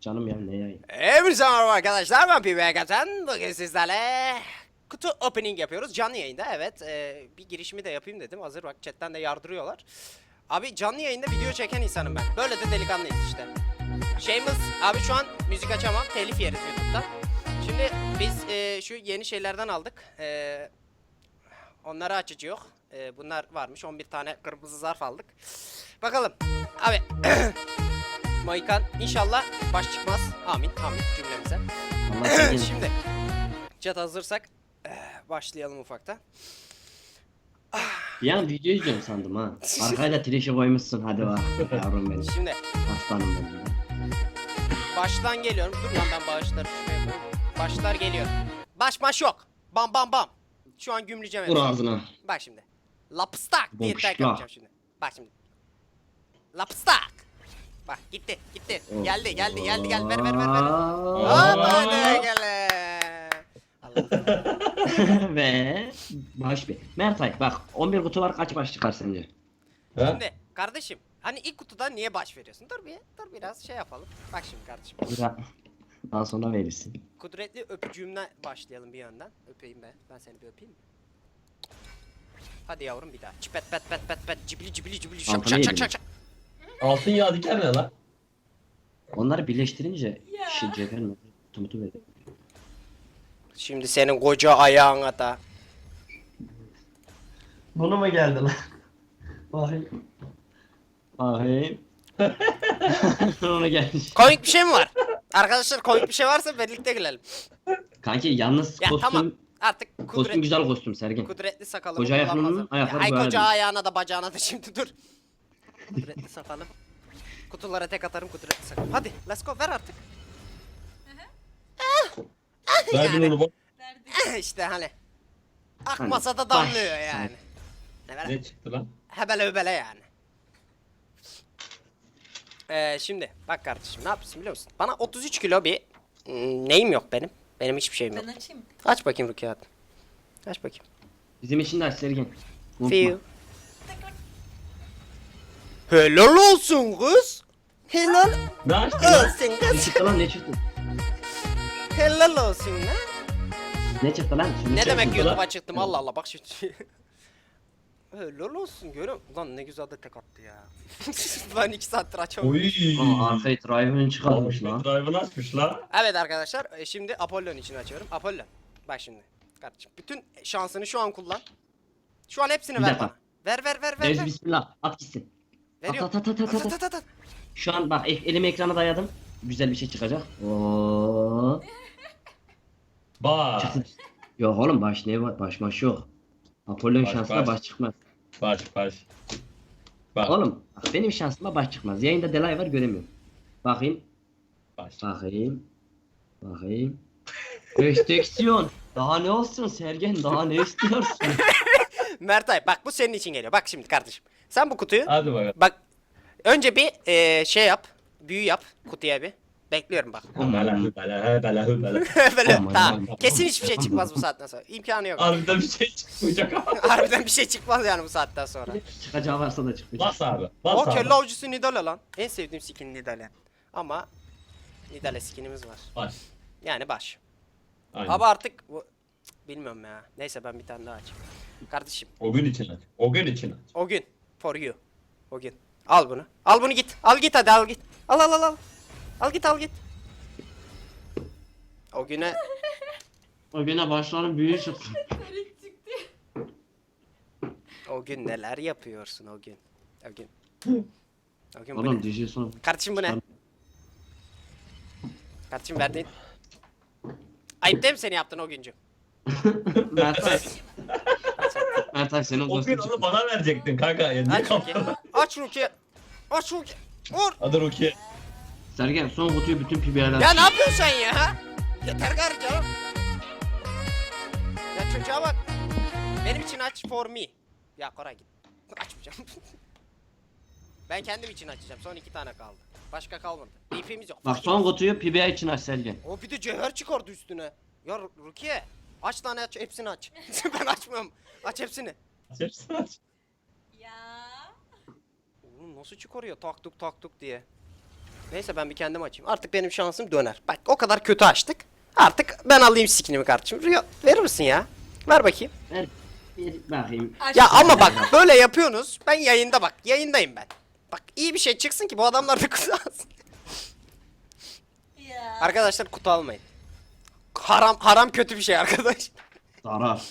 canım ya ne yayın. Hepinize merhaba arkadaşlar ben PB Katan. Bugün sizlerle kutu opening yapıyoruz canlı yayında evet e, bir girişimi de yapayım dedim hazır bak chatten de yardırıyorlar. Abi canlı yayında video çeken insanım ben böyle de delikanlıyız işte. Şeyimiz abi şu an müzik açamam telif yeriz YouTube'da. Şimdi biz e, şu yeni şeylerden aldık. E, onları açıcı yok. E, bunlar varmış 11 tane kırmızı zarf aldık. Bakalım abi Moikan inşallah baş çıkmaz. Amin amin cümlemize. Şimdi chat hazırsak eh, başlayalım ufakta. Bir an video izliyorum sandım ha. Arkaya da trişe koymuşsun hadi var. Yavrum benim. Şimdi Aslanım benim. ya. baştan geliyorum. Dur lan ben bağışları şuraya koyayım. Başlar geliyor. Baş baş yok. Bam bam bam. Şu an gümleyeceğim Vur ağzına. Bak şimdi. Lapstak diye tek yapacağım şimdi. Bak şimdi. Lapstak. Bak gitti gitti. Geldi geldi geldi gel ver ver ver ver. Aa. Hop hadi gel. Allah. Ve baş bir. Mertay bak 11 kutu var kaç baş çıkar sence? Ha? Şimdi kardeşim hani ilk kutuda niye baş veriyorsun? Dur bir dur biraz şey yapalım. Bak şimdi kardeşim. Biraz daha sonra verirsin. Kudretli öpücüğümden başlayalım bir yandan. Öpeyim be. Ben seni bir öpeyim mi? Hadi yavrum bir daha. Çipet pet pet pet pet cibili cibili cibili şak Altına şak şak yedin. şak şak. Altın yağ diker ne lan? Onları birleştirince şey cevher mi? Tumutu veriyor. Şimdi senin koca ayağına da. Bunu mu geldi lan? Bakayım. Bakayım. Ona gelmiş. Komik bir şey mi var? Arkadaşlar komik bir şey varsa birlikte gülelim. Kanki yalnız Ya kostüm tamam. Artık kostüm kudret, güzel kostüm Sergen. kudretli sakalımı Koca ayaklarının kullanmazım. ayakları Ay böyle koca değil. ayağına da bacağına da şimdi dur. Kudretli sakalım. Kutulara tek atarım kudretli sakalım. Hadi let's go ver artık. Verdin onu bak. işte hani. Hani Akmasa da baş- damlıyor yani. Ne ver? Ne çıktı lan? Hebele öbele yani. Ee, şimdi bak kardeşim ne yapıyorsun biliyor musun? Bana 33 kilo bir mm, neyim yok benim. Benim hiçbir şeyim yok. Ben açayım. Aç bakayım Rukiye hadi. Aç bakayım. Bizim için de aç Sergen. Unutma. Feel. Helal olsun kız. Helal Ne açtın lan? olsun Ne kız. çıktı lan ne çıktı? Helal olsun lan. Ne çıktı lan? Şimdi Ne çıktı. demek lan? YouTube'a çıktım Allah Allah bak şimdi. Helal olsun görüyor musun? Ulan ne güzel de tek attı ya. ben 2 saattir açamadım. Oy. Aa, arkayı drive'ını çıkarmış lan. Drive'ını açmış lan. Evet arkadaşlar e, şimdi Apollon için açıyorum. Apollon. Bak şimdi. Kardeşim bütün şansını şu an kullan. Şu an hepsini Bir ver dakika. bana. Ver ver ver ver. Rez ver. bismillah at gitsin. Veriyorum. At at at at at. At, at. at, at, at. Şu an bak el- elimi ekrana dayadım. Güzel bir şey çıkacak. Oo. Bak. Çıksın. Yok oğlum baş ne var? Baş maş yok. Apollon Baş, şansına baş. baş çıkmaz. Baş baş. Bak. Oğlum bak benim şansıma baş çıkmaz. Yayında delay var göremiyorum. Bakayım. Baş. Bakayım. Bakayım. Restriksiyon. Daha ne olsun Sergen? Daha ne istiyorsun? Mertay bak bu senin için geliyor. Bak şimdi kardeşim. Sen bu kutuyu Hadi bakalım. bak önce bir e, şey yap. Büyü yap kutuya bir. Bekliyorum bak. Bela hı bela hı bela hı bela. Böyle Aman, tamam. aman. Kesin hiçbir şey çıkmaz bu saatten sonra. İmkanı yok. Harbiden bir şey çıkmayacak ama. Harbiden bir şey çıkmaz yani bu saatten sonra. Çıkacağı varsa da çıkmayacak. Bas abi. Bas O abi. kelle avcısı Nidale lan. En sevdiğim skin Nidale. Ama Nidale skinimiz var. Baş. Yani baş. Aynen. Ama artık bu... Cık, bilmiyorum ya. Neyse ben bir tane daha açayım. Kardeşim O gün için aç. O gün için aç. o gün for you. O gün. Al bunu. Al bunu git. Al git hadi al git. Al al al al. Al git al git. O güne O güne başlarım büyüğü çıktı. o gün neler yapıyorsun o gün. O gün. O gün bu Oğlum ne? DJ son. Kardeşim bu ne? Kardeşim verdiğin. Ayıp değil mi seni yaptın o güncü? Mertay. Mertay senin O kostüm onu bana verecektin kanka. Ya niye Aç kaptın? Aç Rukiye. Aç Rukiye. Vur. Hadi Rukiye. Sergen son kutuyu bütün PBR'den Ya ne yapıyorsun sen ya? Yeter gari canım. Ya çocuğa bak. Benim için aç for me. Ya Koray git. Açmayacağım. ben kendim için açacağım. Son iki tane kaldı. Başka kalmadı. DP'miz yok. Bak son kutuyu PBR için aç Sergen. O bir de cevher çıkardı üstüne. Ya Ru- Rukiye. Aç tane aç. Hepsini aç. ben açmıyorum. Aç hepsini. Aç hepsini aç. Ya. Oğlum nasıl çıkarıyor tak tuk tak tuk diye. Neyse ben bir kendim açayım. Artık benim şansım döner. Bak o kadar kötü açtık. Artık ben alayım skinimi kardeşim. Rio verir misin ya? Ver bakayım. Ver. Bir bakayım. Ya ama bak böyle yapıyorsunuz. Ben yayında bak. Yayındayım ben. Bak iyi bir şey çıksın ki bu adamlar da kutu alsın. Ya. Arkadaşlar kutu almayın. Haram haram kötü bir şey arkadaş. Zarar.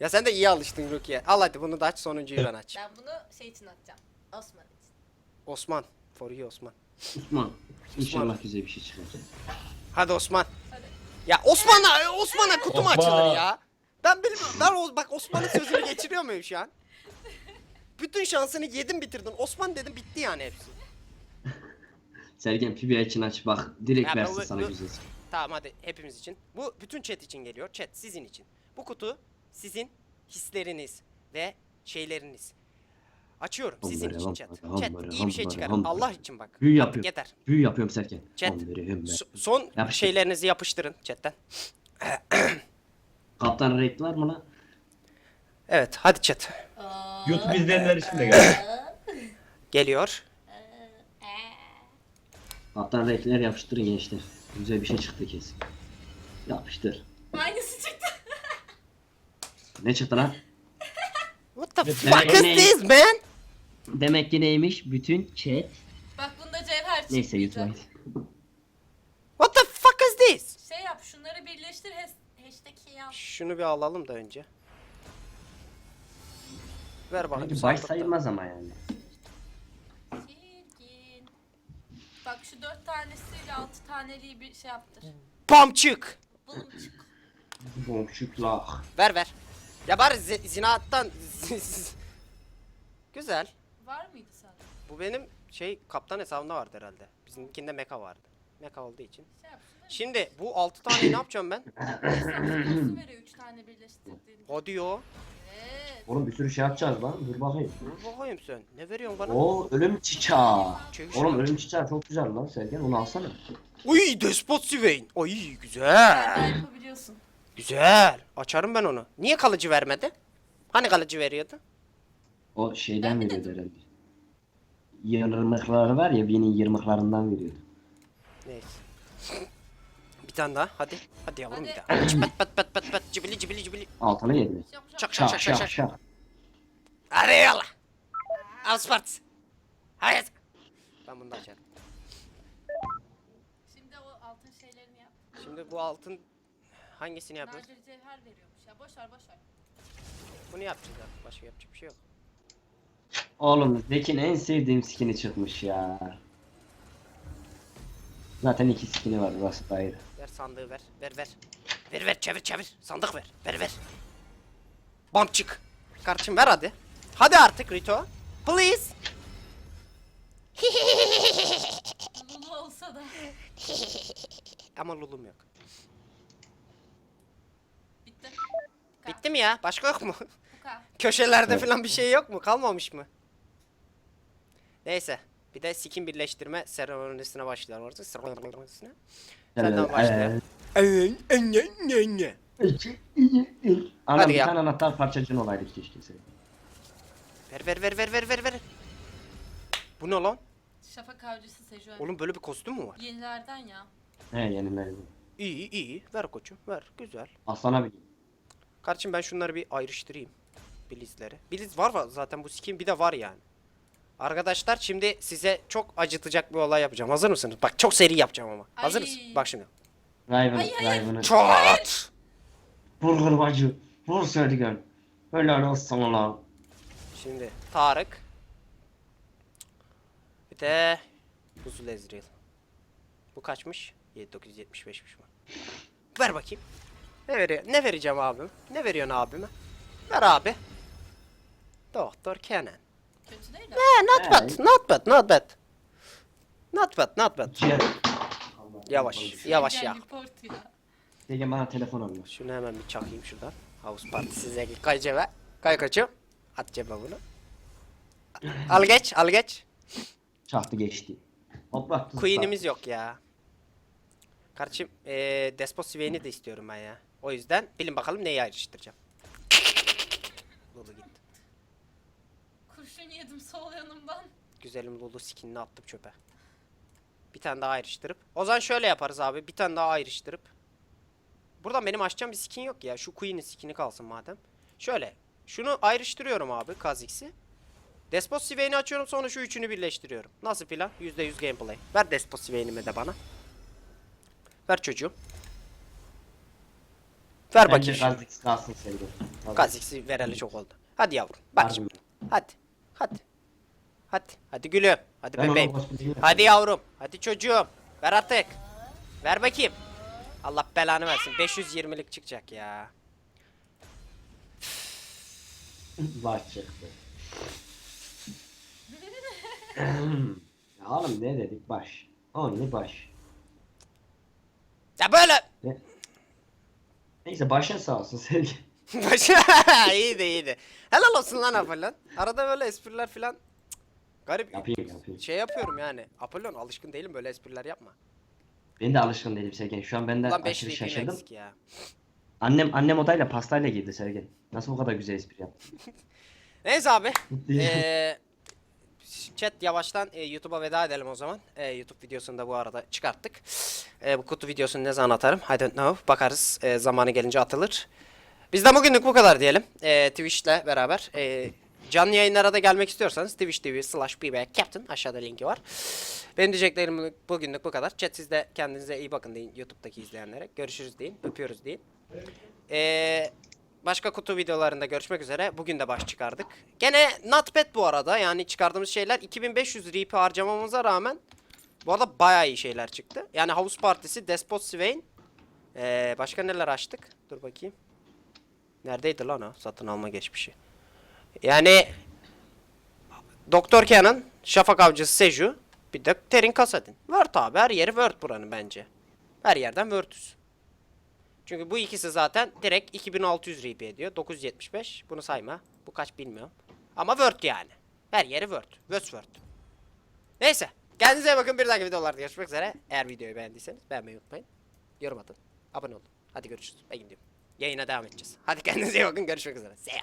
Ya sen de iyi alıştın Rukiye. Al hadi bunu da aç sonuncuyu ben aç. Ben bunu şey için atacağım. Osman için. Osman. For you Osman. Osman. İnşallah güzel bir şey çıkacak. Hadi Osman. Hadi. Ya Osman'a Osman'a kutu mu Osman. açılır ya? Ben bilmiyorum. Ben o, bak Osman'ın sözünü geçiriyor muyum şu an? Bütün şansını yedim bitirdin. Osman dedim bitti yani hepsi. Sergen PBA için aç bak. Direkt Ya versin bu- sana bu- güzel. Tamam hadi hepimiz için. Bu bütün chat için geliyor. Chat sizin için. Bu kutu sizin hisleriniz ve şeyleriniz. Açıyorum sizin için chat. hambere, Chat hambere, iyi bir şey hambere, çıkarın. hambere. Allah için bak. Büyü yapıyorum. Yeter. Büyü yapıyorum Sergen. Chat. So- son Yapıştır. şeylerinizi yapıştırın chatten. Kaptan renk var mı lan? Evet hadi chat. YouTube izleyenler için de geldi. Geliyor. Kaptan renkler yapıştırın gençler. Güzel bir şey çıktı kesin. Yapıştır. Aynısı çıktı. Ne çıktı lan? What the Evet, fuck is this man? Demek ki neymiş? Bütün chat. Bak bunda cevher çıktı. Neyse YouTube'a. What the fuck is this? Şey yap şunları birleştir has- hashtag'i yap. Şunu bir alalım da önce. Ver bakayım. Baş sandıkta. sayılmaz ama yani. Çirkin. Bak şu dört tanesiyle altı taneliği bir şey yaptır. Pamçık. Bulumçuk. Bomşuklar. Ver ver. Ya bari zi- zinaattan. Güzel. Var mıydı sende? Bu benim şey kaptan hesabında vardı herhalde. Bizimkinde meka vardı. Meka olduğu için. Şey yap Şimdi bu 6 taneyi ne yapacağım ben? Nasıl veriyor üç tane birleştirdiğinde? Hadi yo. Oğlum bir sürü şey yapacağız lan. Dur bakayım. Dur bakayım sen. Ne veriyorsun bana? Oo ölüm çiçeği. Çekiş Oğlum mi? ölüm çiçeği çok güzel lan Sergen onu alsana. Uy despot Swain. Ay güzel. yapabiliyorsun. Güzel. Açarım ben onu. Niye kalıcı vermedi? Hani kalıcı veriyordu? O şeyden Ben de veriyordu herhalde. Yırmıkları var ya Vinin yırmıklarından veriyordu. Neyse. Bir tane daha. Hadi. Hadi yavrum Hadi. bir daha. Hadi pat pat pat pat pat. Cibili cibili cibili. Altına yedi. Şak Şak şak şak şak şak. Hadi yallah. Al. Hayır. Ben bunu da açarım. Şimdi o altın şeylerini yap. Şimdi bu altın hangisini yapıyoruz? Nadir cevher veriyormuş ya. Boş ver boş ver. Bunu yapacağız artık. Başka yapacak bir şey yok. Oğlum Zeki'nin en sevdiğim skini çıkmış ya. Zaten iki skini var burası da ayrı. Ver sandığı ver. Ver ver. Ver ver çevir çevir. Sandık ver. Ver ver. Bam çık. Kardeşim ver hadi. Hadi artık Rito. Please. Lulu olsa da. Ama lulum yok. Bitti. Bitti mi ya? Başka yok mu? Kadar. Köşelerde falan bir şey yok mu? Kalmamış mı? Neyse. Bir de skin birleştirme seremonisine başlayalım orada. Seremonisine. Senden başlayalım. Anam Hadi bir ya. tane anahtar parçacığın olaydı keşke senin. Ver ver ver ver ver ver ver. Bu ne lan? Şafak avcısı Sejuani. Oğlum böyle bir kostüm mü var? Yenilerden ya. He yeniler bu. İyi iyi. Ver koçum ver. Güzel. Aslana bir. Kardeşim ben şunları bir ayrıştırayım. Blizleri. Bliz var var zaten bu skin bir de var yani. Arkadaşlar şimdi size çok acıtacak bir olay yapacağım. Hazır mısınız? Bak çok seri yapacağım ama. Hazır Ay. mısın? Bak şimdi. Riven, Ay, ay, ay. Riven'ı. Çat! Vur kırbacı. Vur Sergen. Helal olsun lan. Şimdi Tarık. Bir de Buzul Ezreal. Bu kaçmış? 7975'miş bu. Ver bakayım. Ne veriyor? Ne vereceğim abim? Ne veriyorsun abime? Ver abi. Doktor Kenan. Kötü değil o. Eh, not bad, not bad, not bad. Not bad, not bad. Ciğer. Yavaş, yavaş Gel ya. report ya. Sergen bana telefon alıyor. Şunu hemen bir çakayım şuradan. House Party size kay cebe. Kay koçum. At cebe bunu. Al geç, al geç. Çaktı geçti. Tuzla. Queen'imiz yok ya. Kardeşim eee Despot Swain'i de istiyorum ben ya. O yüzden bilin bakalım neyi ayrıştıracağım. Lulu gitti. Kurşun yedim sol yanımdan. Güzelim Lulu skinini attım çöpe. Bir tane daha ayrıştırıp. O zaman şöyle yaparız abi. Bir tane daha ayrıştırıp. Buradan benim açacağım bir skin yok ya. Şu Queen'in skin'i kalsın madem. Şöyle. Şunu ayrıştırıyorum abi Kha'Zix'i. Despot Swain'i açıyorum sonra şu üçünü birleştiriyorum. Nasıl plan? %100 gameplay. Ver Despot Swain'imi de bana. Ver çocuğum. Ver Bence bakayım. Kha'Zix kalsın Sergen. Kha'Zix'i vereli çok oldu. Hadi yavrum. Bak şimdi. Hadi. Hadi. Hadi. Hadi gülüm. Hadi Ben bebeğim. Hadi yavrum. Hadi çocuğum. Ver artık. Ver bakayım. Allah belanı versin. 520'lik çıkacak ya. Baş çıktı. ya oğlum ne dedik baş. Only baş. Ya böyle. Neyse başın sağ olsun Sergen. Başa iyiydi iyiydi. Helal olsun lan Apollon. Arada böyle espriler filan garip Yapayım yapayım. şey yapıyorum yani. Apollon alışkın değilim böyle espriler yapma. Ben de alışkın değilim Sergen. Şu an ben de Lan 5 aşırı VP'm şaşırdım. eksik ya. Annem annem odayla pastayla girdi Sergen. Nasıl bu kadar güzel espri yaptı? Neyse abi. Mutluyum. Ee, chat yavaştan e, YouTube'a veda edelim o zaman. E, YouTube videosunu da bu arada çıkarttık. E, bu kutu videosunu ne zaman atarım? I don't know. Bakarız. E, zamanı gelince atılır. Bizden bugünlük bu kadar diyelim. E, Twitch'le beraber. E, canlı yayınlara da gelmek istiyorsanız Twitch TV slash Captain aşağıda linki var. Benim diyeceklerim bugünlük bu kadar. Chat siz de kendinize iyi bakın deyin YouTube'daki izleyenlere. Görüşürüz deyin. Öpüyoruz deyin. Eee başka kutu videolarında görüşmek üzere. Bugün de baş çıkardık. Gene not bad bu arada. Yani çıkardığımız şeyler 2500 RP harcamamıza rağmen bu arada bayağı iyi şeyler çıktı. Yani House Partisi, Despot Swain. Ee, başka neler açtık? Dur bakayım. Neredeydi lan o satın alma geçmişi? Yani Doktor Kenan, Şafak Avcısı Seju, bir de Terin Kasadin. Word abi her yeri Word buranın bence. Her yerden Word'üz. Çünkü bu ikisi zaten direkt 2600 RP ediyor. 975. Bunu sayma. Bu kaç bilmiyorum. Ama Word yani. Her yeri Word. Word Word. Neyse. Kendinize iyi bakın. Bir dahaki videolarda görüşmek üzere. Eğer videoyu beğendiyseniz beğenmeyi unutmayın. Yorum atın. Abone olun. Hadi görüşürüz. Ben gidiyorum. Yayına devam edeceğiz. Hadi kendinize iyi bakın. Görüşmek üzere. Ya.